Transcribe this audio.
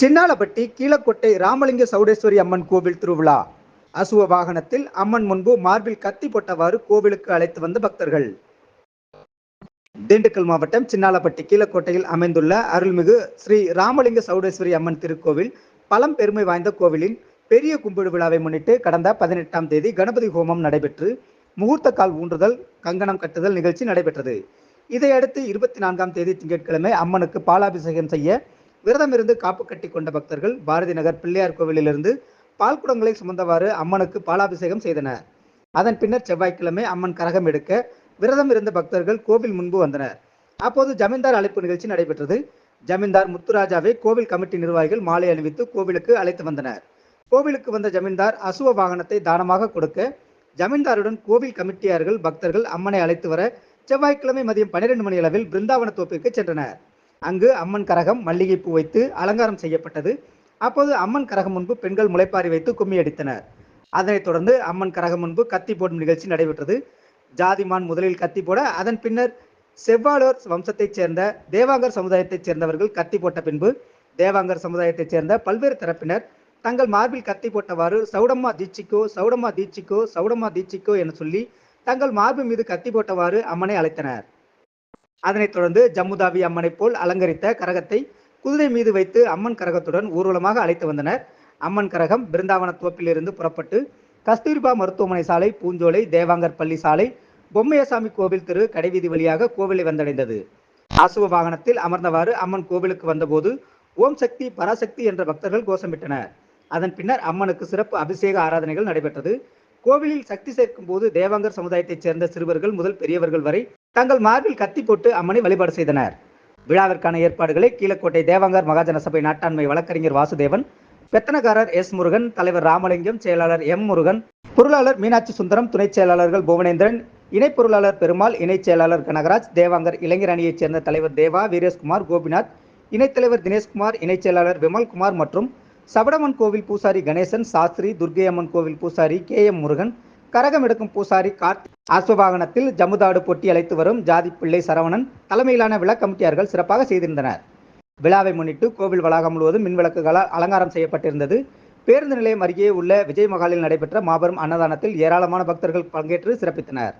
சின்னாலப்பட்டி கீழக்கோட்டை ராமலிங்க சௌடேஸ்வரி அம்மன் கோவில் திருவிழா. அசுவ வாகனத்தில் அம்மன் முன்பு மார்பில் கத்தி போட்டவாறு கோவிலுக்கு அழைத்து வந்த பக்தர்கள். திண்டுக்கல் மாவட்டம் சின்னாலப்பட்டி கீழக்கோட்டையில் அமைந்துள்ள அருள்மிகு ஸ்ரீ ராமலிங்க சௌடேஸ்வரி அம்மன் திருக்கோவில் பழம் பெருமை வாய்ந்த கோவிலின் பெரிய கும்பிடு விழாவை முன்னிட்டு கடந்த பதினெட்டாம் தேதி கணபதி ஹோமம் நடைபெற்று முகூர்த்த கால் ஊன்றுதல் கங்கணம் கட்டுதல் நிகழ்ச்சி நடைபெற்றது. இதையடுத்து இருபத்தி நான்காம் தேதி திங்கட்கிழமை அம்மனுக்கு பாலாபிஷேகம் செய்ய விரதமிருந்து காப்பு கட்டி கொண்ட பக்தர்கள் பாரதி நகர் பிள்ளையார் கோவிலிலிருந்து பால் குடங்களை சுமந்தவாறு அம்மனுக்கு பாலாபிஷேகம் செய்தனர். அதன் பின்னர் செவ்வாய்க்கிழமை அம்மன் கரகம் எடுக்க விரதம் இருந்த பக்தர்கள் கோவில் முன்பு வந்தனர். அப்போது ஜமீன்தார் அழைப்பு நிகழ்ச்சி நடைபெற்றது. ஜமீன்தார் முத்துராஜாவை கோவில் கமிட்டி நிர்வாகிகள் மாலை அணிவித்து கோவிலுக்கு அழைத்து வந்தனர். கோவிலுக்கு வந்த ஜமீன்தார் அசுவ வாகனத்தை தானமாக கொடுக்க ஜமீன்தாருடன் கோவில் கமிட்டியார்கள் பக்தர்கள் அம்மனை அழைத்து வர செவ்வாய்க்கிழமை மதியம் பன்னிரண்டு மணி அளவில் பிருந்தாவன தோப்பிற்கு சென்றனர். அங்கு அம்மன் கரகம் மல்லிகைப்பூ வைத்து அலங்காரம் செய்யப்பட்டது. அப்போது அம்மன் கரகம் முன்பு பெண்கள் முளைப்பாரி வைத்து கும்மி அடித்தனர். அதனைத் தொடர்ந்து அம்மன் கரகம் முன்பு கத்தி போடும் நிகழ்ச்சி நடைபெற்றது. ஜாதிமான் முதலில் கத்தி போட அதன் பின்னர் செவ்வாளோர் வம்சத்தைச் சேர்ந்த தேவாங்கர் சமுதாயத்தைச் சேர்ந்தவர்கள் கத்தி போட்ட பின்பு தேவாங்கர் சமுதாயத்தைச் சேர்ந்த பல்வேறு தரப்பினர் தங்கள் மார்பில் கத்தி போட்டவாறு சௌடம்மா தீட்சிக்கோ சௌடம்மா தீட்சிக்கோ சௌடம்மா தீட்சிக்கோ என சொல்லி தங்கள் மார்பு மீது கத்தி போட்டவாறு அம்மனை அழைத்தனர். அதனைத் தொடர்ந்து ஜம்முதாவி அம்மனைப் போல் அலங்கரித்த கரகத்தை குதிரை மீது வைத்து அம்மன் கரகத்துடன் ஊர்வலமாக அழைத்து வந்தனர். அம்மன் கரகம் பிருந்தாவன தோப்பிலிருந்து புறப்பட்டு கஸ்தூரிபா மருத்துவமனை சாலை பூஞ்சோலை தேவாங்கர் பள்ளி சாலை பொம்மையசாமி கோவில் திரு கடைவீதி வழியாக கோவிலை வந்தடைந்தது. அசுவ வாகனத்தில் அமர்ந்தவாறு அம்மன் கோவிலுக்கு வந்தபோது ஓம் சக்தி பராசக்தி என்ற பக்தர்கள் கோஷமிட்டனர். அதன் பின்னர் அம்மனுக்கு சிறப்பு அபிஷேக ஆராதனைகள் நடைபெற்றது. கோவிலில் சக்தி சேர்க்கும் போது தேவாங்கர் சமுதாயத்தைச் சேர்ந்த சிறுவர்கள் முதல் பெரியவர்கள் வரை தங்கள் மார்பில் கத்தி போட்டு அம்மனை வழிபாடு செய்தனர். விழாவிற்கான ஏற்பாடுகளை கீழக்கோட்டை தேவாங்கர் மகாஜன சபை நாட்டாண்மை வழக்கறிஞர் வாசுதேவன் பெத்தனகாரர் எஸ் முருகன் தலைவர் ராமலிங்கம் செயலாளர் எம் முருகன் பொருளாளர் மீனாட்சி சுந்தரம் துணைச் செயலாளர்கள் புவனேந்திரன் இணை பொருளாளர் பெருமாள் இணைச் செயலாளர் கனகராஜ் தேவாங்கர் இளைஞர் அணியைச் சேர்ந்த தலைவர் தேவா வீரேஷ்குமார் கோபிநாத் இணைத் தலைவர் தினேஷ்குமார் இணைச் செயலாளர் விமல்குமார் மற்றும் சபடமன் கோவில் பூசாரி கணேசன் சாஸ்திரி துர்க்கையம்மன் கோவில் பூசாரி கே எம் முருகன் கரகம் எடுக்கும் பூசாரி கார்த்திக் அஸ்வவாகனத்தில் ஜமுதாடு பொட்டி அழைத்து வரும் ஜாதி பிள்ளை சரவணன் தலைமையிலான விழா கமிட்டியார்கள் சிறப்பாக செய்திருந்தனர். விழாவை முன்னிட்டு கோவில் வளாகம் முழுவதும் மின் விளக்குகளால் அலங்காரம் செய்யப்பட்டிருந்தது. பேருந்து நிலையம் அருகே உள்ள விஜய் மகாலில் நடைபெற்ற மாபெரும் அன்னதானத்தில் ஏராளமான பக்தர்கள் பங்கேற்று சிறப்பித்தனர்.